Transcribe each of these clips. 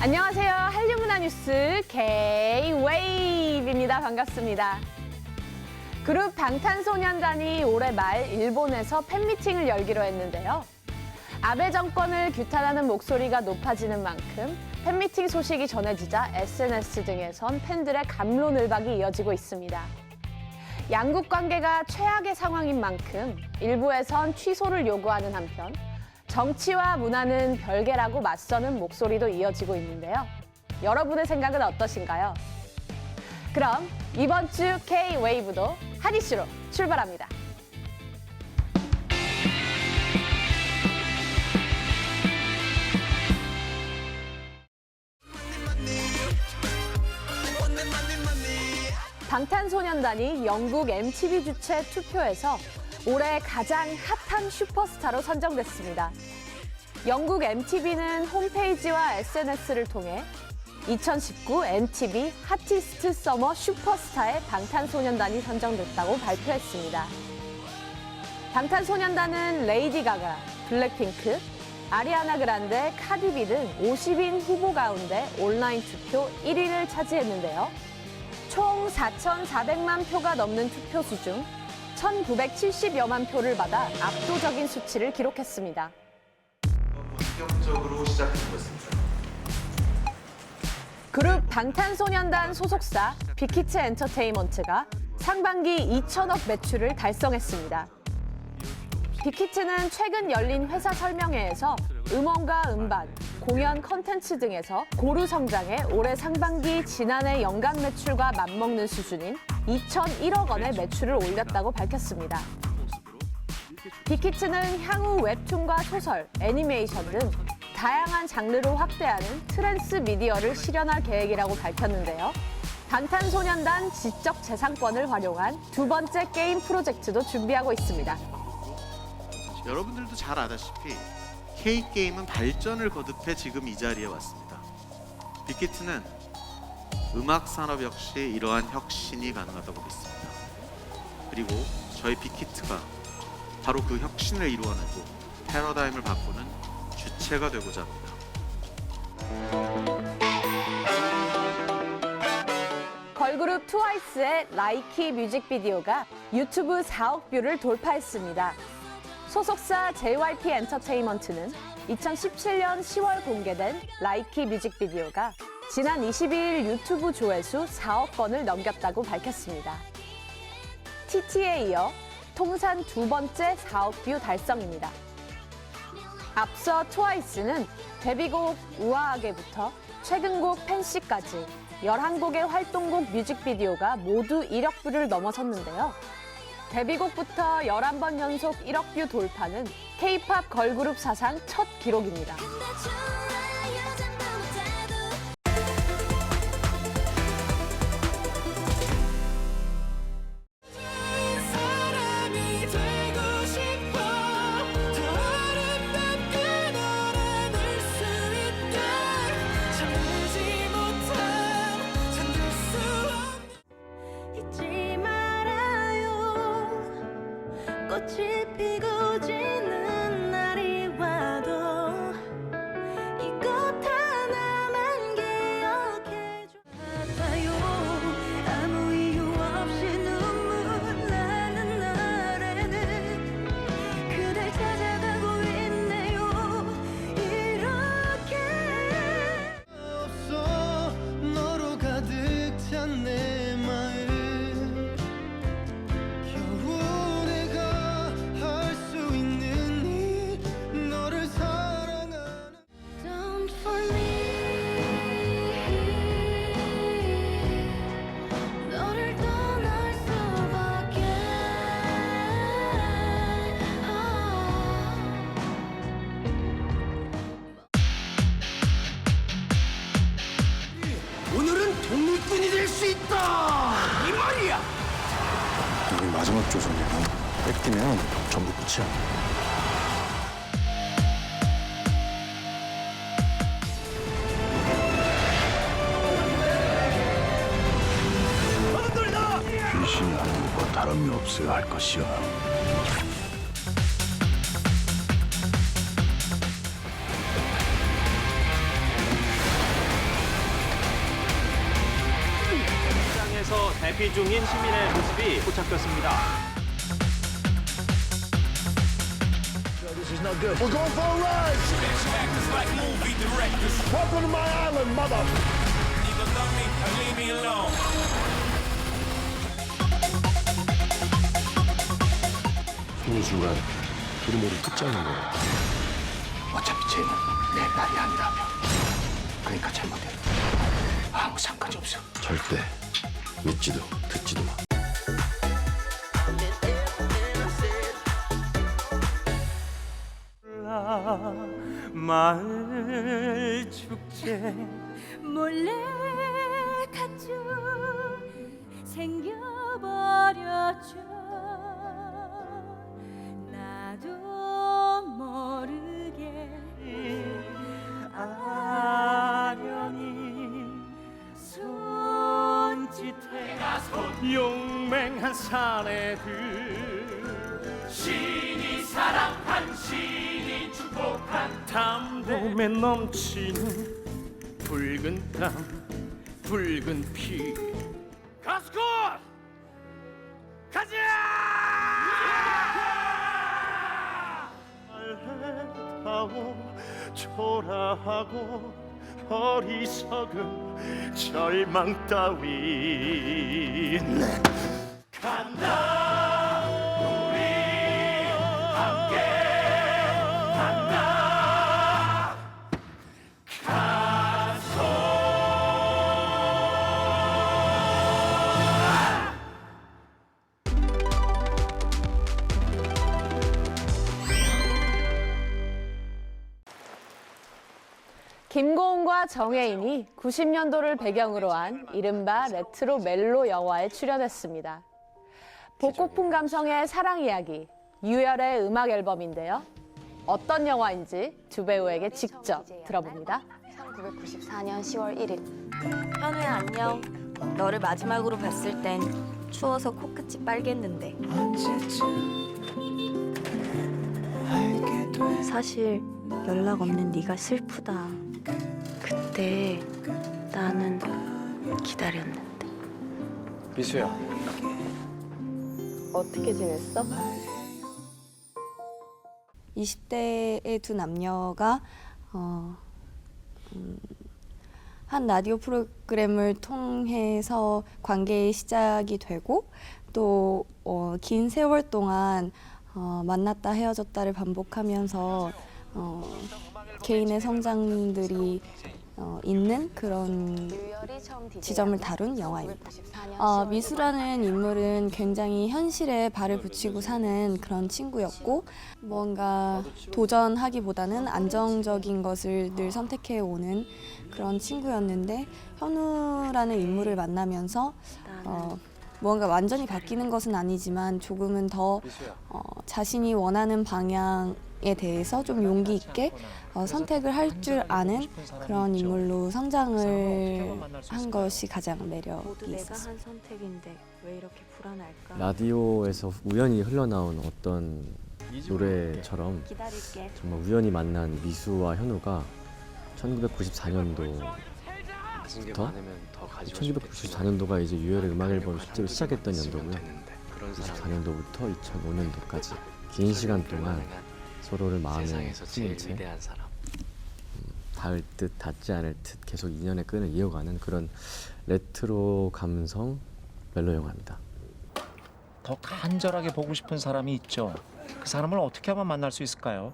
안녕하세요. 한류문화 뉴스 K-웨이브입니다. 반갑습니다. 그룹 방탄소년단이 올해 말 일본에서 팬미팅을 열기로 했는데요. 아베 정권을 규탄하는 목소리가 높아지는 만큼 팬미팅 소식이 전해지자 SNS 등에선 팬들의 감론을박이 이어지고 있습니다. 양국 관계가 최악의 상황인 만큼 일부에선 취소를 요구하는 한편 정치와 문화는 별개라고 맞서는 목소리도 이어지고 있는데요. 여러분의 생각은 어떠신가요? 그럼 이번 주 K-웨이브도 핫 이슈로 출발합니다. 방탄소년단이 영국 MTV 주최 투표에서 올해 가장 핫한 슈퍼스타로 선정됐습니다. 영국 MTV는 홈페이지와 SNS를 통해 2019 MTV 하티스트 서머 슈퍼스타에 방탄소년단이 선정됐다고 발표했습니다. 방탄소년단은 레이디 가가, 블랙핑크, 아리아나 그란데, 카디비 등 50인 후보 가운데 온라인 투표 1위를 차지했는데요. 총 4,400만 표가 넘는 투표수 중 1,970여만 표를 받아 압도적인 수치를 기록했습니다. 본격적으로 시작해보겠습니다. 그룹 방탄소년단 소속사 빅히트 엔터테인먼트가 상반기 2천억 매출을 달성했습니다. 빅히트는 최근 열린 회사 설명회에서 음원과 음반, 공연 컨텐츠 등에서 고루 성장해 올해 상반기 지난해 연간 매출과 맞먹는 수준인 2,001억 원의 매출을 올렸다고 밝혔습니다. 빅히트는 향후 웹툰과 소설, 애니메이션 등 다양한 장르로 확대하는 트랜스 미디어를 실현할 계획이라고 밝혔는데요. 방탄소년단 지적 재산권을 활용한 두 번째 게임 프로젝트도 준비하고 있습니다. 여러분들도 잘 아다시피 K 게임은 발전을 거듭해 지금 이 자리에 왔습니다. 빅히트는 음악 산업 역시 이러한 혁신이 가능하다고 믿습니다. 그리고 저희 빅히트가 바로 그 혁신을 이루어내고 패러다임을 바꾸는 주체가 되고자 합니다. 걸그룹 트와이스의 라이키 뮤직비디오가 유튜브 4억 뷰를 돌파했습니다. 소속사 JYP 엔터테인먼트는 2017년 10월 공개된 라이키 뮤직비디오가 지난 22일 유튜브 조회수 4억 건을 넘겼다고 밝혔습니다. TT에 이어 통산 두 번째 4억 뷰 달성입니다. 앞서 트와이스는 데뷔곡 우아하게부터 최근곡 팬시까지 11곡의 활동곡 뮤직비디오가 모두 1억 뷰를 넘어섰는데요. 데뷔곡부터 11번 연속 1억 뷰 돌파는 K-팝 걸그룹 사상 첫 기록입니다. 수 있다 이 말이야 우리 마지막 조선이야. 뺏기면 전부 끝이야. 귀신이 하는 것과 다름이 없어야 할 것이야. 대피 중인 시민의 모습이 포착됐습니다. We're going for a ride. Welcome to my island, mother. 쉬는 순간 우리 모두 끝장난 거야. 어차피 쟤는 내 딸이 아니라며. 그러니까 잘못해도 아무 상관이 없어. 절대 믿지도 듣지도 마. 마을 축제 몰래 가죠 생겨버렸죠 나도 용맹한 사내들 신이 사랑한 신이 축복한 담대에 넘치는 붉은 땀 붉은 피. 가스코! 가자! 말해다오 초라하고 어리석은 절망 따윈 김고은과 정혜인이 90년도를 배경으로 한 이른바 레트로 멜로 영화에 출연했습니다. 복고풍 감성의 사랑 이야기, 유열의 음악 앨범인데요. 어떤 영화인지 두 배우에게 직접 들어봅니다. 1994년 10월 1일. 현우야 안녕. 너를 마지막으로 봤을 땐 추워서 코끝이 빨갰는데. 사실 연락 없는 네가 슬프다. 그때 나는 기다렸는데. 미수야 어떻게 지냈어? 20대의 두 남녀가 어, 음, 한 라디오 프로그램을 통해서 관계의 시작이 되고 또 어, 긴 세월 동안 어, 만났다 헤어졌다를 반복하면서 어, 개인의 성장들이 어, 있는 그런 지점을 다룬 영화입니다. 94년 어, 10월 미수라는 인물은 굉장히 현실에 발을 붙이고 사는 그런 친구였고 뭔가 도전하기보다는 안정적인 것을 늘 선택해 오는 그런 친구였는데 현우라는 인물을 만나면서 어, 뭔가 완전히 바뀌는 것은 아니지만 조금은 더 어, 자신이 원하는 방향 에 대해서 좀 용기 있게 어, 선택을 할 줄 아는 그런 인물로 성장을 한 것이 가장 매력이 있었어요. 한 선택인데 왜 이렇게 불안할까 라디오에서 우연히 흘러나온 어떤 노래처럼 기다릴게 정말 우연히 만난 미수와 현우가 1994년도부터 1994년도가 이제 유열의 음악 앨범을 실제로 시작했던 연도고요. 94년도부터 2005년도까지 긴 시간 동안 서로를 마음에 품은 채 음, 닿을 듯 닿지 않을 듯 계속 인연의 끈을 이어가는 그런 레트로 감성 멜로 영화입니다. 더 간절하게 보고 싶은 사람이 있죠. 그 사람을 어떻게 하면 만날 수 있을까요?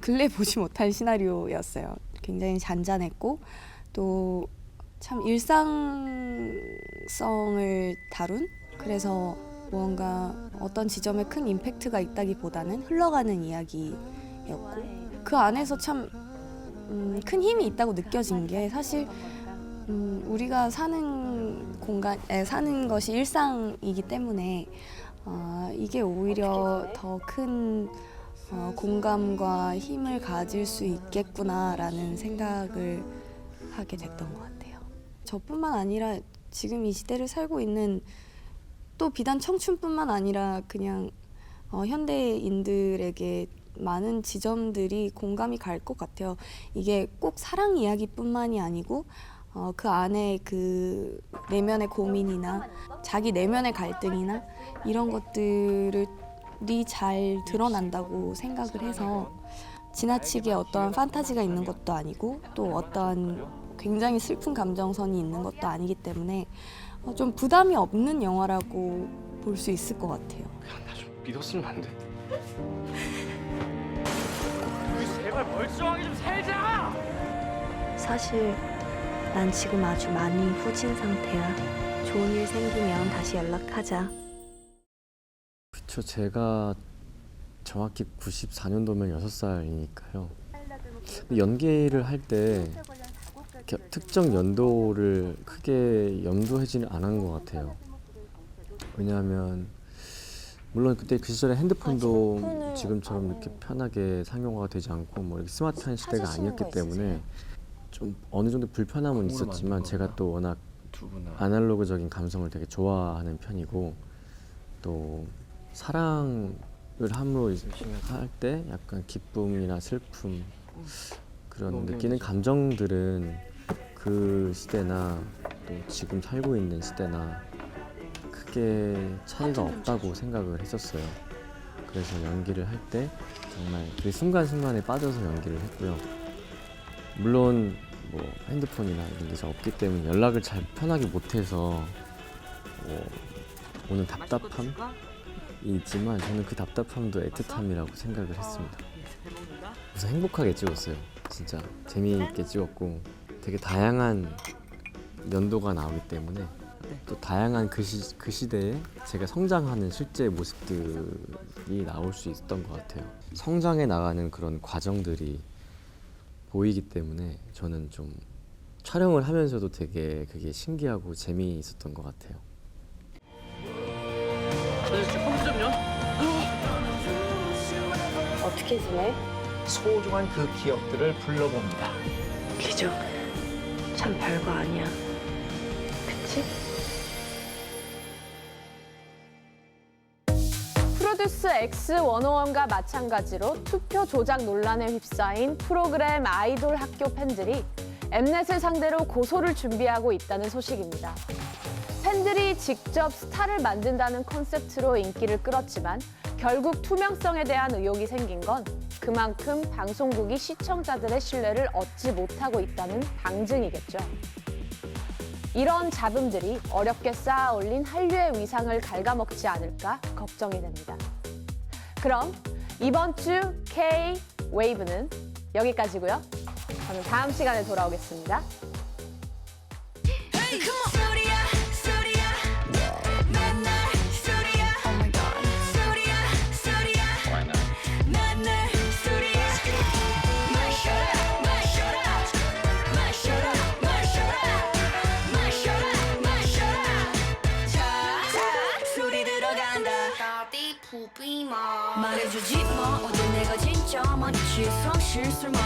근래 보지 못한 시나리오였어요. 굉장히 잔잔했고 또 참 일상성을 다룬 그래서 무언가 어떤 지점에 큰 임팩트가 있다기보다는 흘러가는 이야기였고 그 안에서 참 음, 큰 힘이 있다고 느껴진 게 사실 음, 우리가 사는 공간에 사는 것이 일상이기 때문에 어, 이게 오히려 더큰 어, 공감과 힘을 가질 수 있겠구나라는 생각을 하게 됐던 것 같아요. 저뿐만 아니라 지금 이 시대를 살고 있는 또 비단 청춘뿐만 아니라 그냥 어, 현대인들에게 많은 지점들이 공감이 갈 것 같아요. 이게 꼭 사랑 이야기뿐만이 아니고 어, 그 안에 그 내면의 고민이나 자기 내면의 갈등이나 이런 것들이 잘 드러난다고 생각을 해서 지나치게 어떠한 판타지가 있는 것도 아니고 또 어떠한 굉장히 슬픈 감정선이 있는 것도 아니기 때문에 어, 좀 부담이 없는 영화라고 볼 수 있을 것 같아요. 나 좀 믿었으면 안 돼? 제발 멀쩡하게 좀 살자. 사실 난 지금 아주 많이 후진 상태야. 좋은 일 생기면 다시 연락하자. 그쵸 제가 정확히 94년도면 6살이니까요 연기를 할 때 특정 연도를 크게 염두하지는 않은 것 같아요 왜냐하면 물론 그때 그 시절에 핸드폰도 핸드폰을, 지금처럼 어. 이렇게 편하게 상용화가 되지 않고 뭐 이렇게 스마트한 시대가 아니었기 거 때문에? 좀 어느 정도 불편함은 있었지만 제가. 또 워낙 아날로그적인 감성을 되게 좋아하는 편이고 또 사랑을 함으로 할 때 약간 기쁨이나 슬픔 그런 느끼는 감정들은 그 시대나 또 지금 살고 있는 시대나 크게 차이가 없다고 생각을 했었어요. 그래서 연기를 할 때 정말 그 순간순간에 빠져서 연기를 했고요. 물론 뭐 핸드폰이나 이런 데서 없기 때문에 연락을 잘 편하게 못해서 뭐 오는 답답함이 있지만 저는 그 답답함도 애틋함이라고 생각을 했습니다. 그래서 행복하게 찍었어요. 진짜 재미있게 찍었고 되게 다양한 연도가 나오기 때문에 또 다양한 그, 시, 그 시대에 제가 성장하는 실제 모습들이 나올 수 있었던 것 같아요. 성장해 나가는 그런 과정들이 보이기 때문에 저는 좀 촬영을 하면서도 되게 그게 신기하고 재미있었던 것 같아요. 어떻게 지내? 소중한 그 기억들을 불러봅니다. 기적. 참 별거 아니야. 그치? 프로듀스 X101과 마찬가지로 투표 조작 논란에 휩싸인 프로그램 아이돌 학교 팬들이 엠넷을 상대로 고소를 준비하고 있다는 소식입니다. 팬들이 직접 스타를 만든다는 컨셉트로 인기를 끌었지만 결국 투명성에 대한 의혹이 생긴 건 그만큼 방송국이 시청자들의 신뢰를 얻지 못하고 있다는 방증이겠죠. 이런 잡음들이 어렵게 쌓아 올린 한류의 위상을 갉아먹지 않을까 걱정이 됩니다. 그럼 이번 주 K 웨이브는 여기까지고요. 저는 다음 시간에 돌아오겠습니다. 소 진